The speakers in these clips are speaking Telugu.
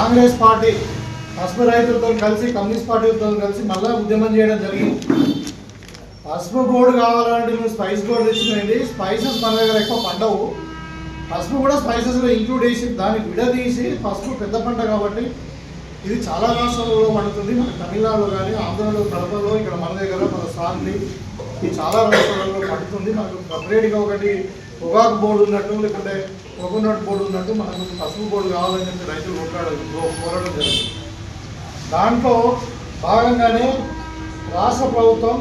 కాంగ్రెస్ పార్టీ పసుపు రైతులతో కలిసి కమ్యూనిస్ట్ పార్టీలతో కలిసి మళ్ళా ఉద్యమం చేయడం జరిగింది. పసుపు బోర్డు కావాలంటే మేము స్పైస్ బోర్డు ఇచ్చినది స్పైసెస్ మన దగ్గర ఎక్కువ పండవు. పసుపు కూడా స్పైసెస్లో ఇంక్లూడ్ చేసి దాన్ని విడదీసి పసుపు పెద్ద పంట కాబట్టి ఇది చాలా రాష్ట్రాలలో పండుతుంది. మన తమిళనాడులో కానీ ఆంధ్రలో కడపలో ఇక్కడ మన దగ్గర మన సాంతి ఇది చాలా రాష్ట్రాలలో పడుతుంది. మనకు సపరేట్గా ఒకటి పొగాకు బోర్డు ఉన్నట్టు లేకుంటే కోకోనట్ బోర్డు ఉన్నట్టు మనకు పసుపు బోర్డు కావాలని చెప్పి రైతులు కొట్లాడడం కోరడం జరిగింది. దాంట్లో భాగంగానే రాష్ట్ర ప్రభుత్వం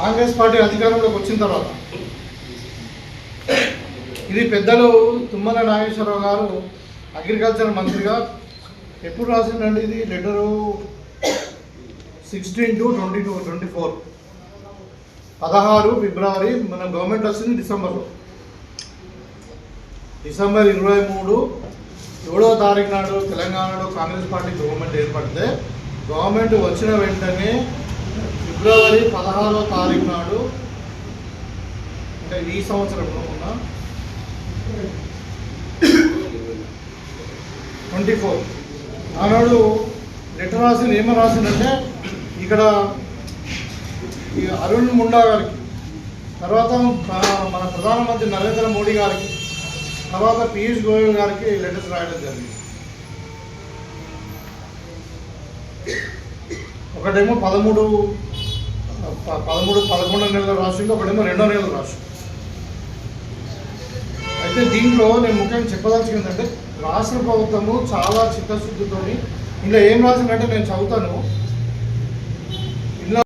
కాంగ్రెస్ పార్టీ అధికారంలోకి వచ్చిన తర్వాత ఇది పెద్దలు తుమ్మల నాగేశ్వరరావు గారు అగ్రికల్చర్ మంత్రిగా ఎప్పుడు రాసిందండి ఇది? Letter sixteen two twenty two twenty four పదహారు ఫిబ్రవరి మన గవర్నమెంట్ వచ్చింది డిసెంబర్లో డిసెంబర్ ఇరవై మూడు ఏడో తారీఖు నాడు తెలంగాణలో కాంగ్రెస్ పార్టీ గవర్నమెంట్ ఏర్పడితే గవర్నమెంట్ వచ్చిన వెంటనే ఫిబ్రవరి పదహారవ తారీఖు నాడు అంటే ఈ సంవత్సరంలో ఉన్న ట్వంటీ ఫోర్ ఆనాడు లెటర్ రాసింది ఏమని రాసిందంటే ఇక్కడ ఈ అరుణ్ ముండా గారికి తర్వాత మన- ప్రధానమంత్రి నరేంద్ర మోడీ గారికి తర్వాత పీయూష్ గోయల్ గారికి లెటర్స్ రాయడం జరిగింది. ఒకటేమో పదమూడు పదమూడు పదకొండో నెలలు రాసింది ఒకటేమో రెండో నెలలు రాసింది. అయితే దీంట్లో నేను ముఖ్యంగా చెప్పదలుచుకుంది ఏంటంటే రాష్ట్ర ప్రభుత్వము చాలా చిత్తశుద్ధితోని ఇందులో ఏం రాసిందంటే నేను చదువుతాను.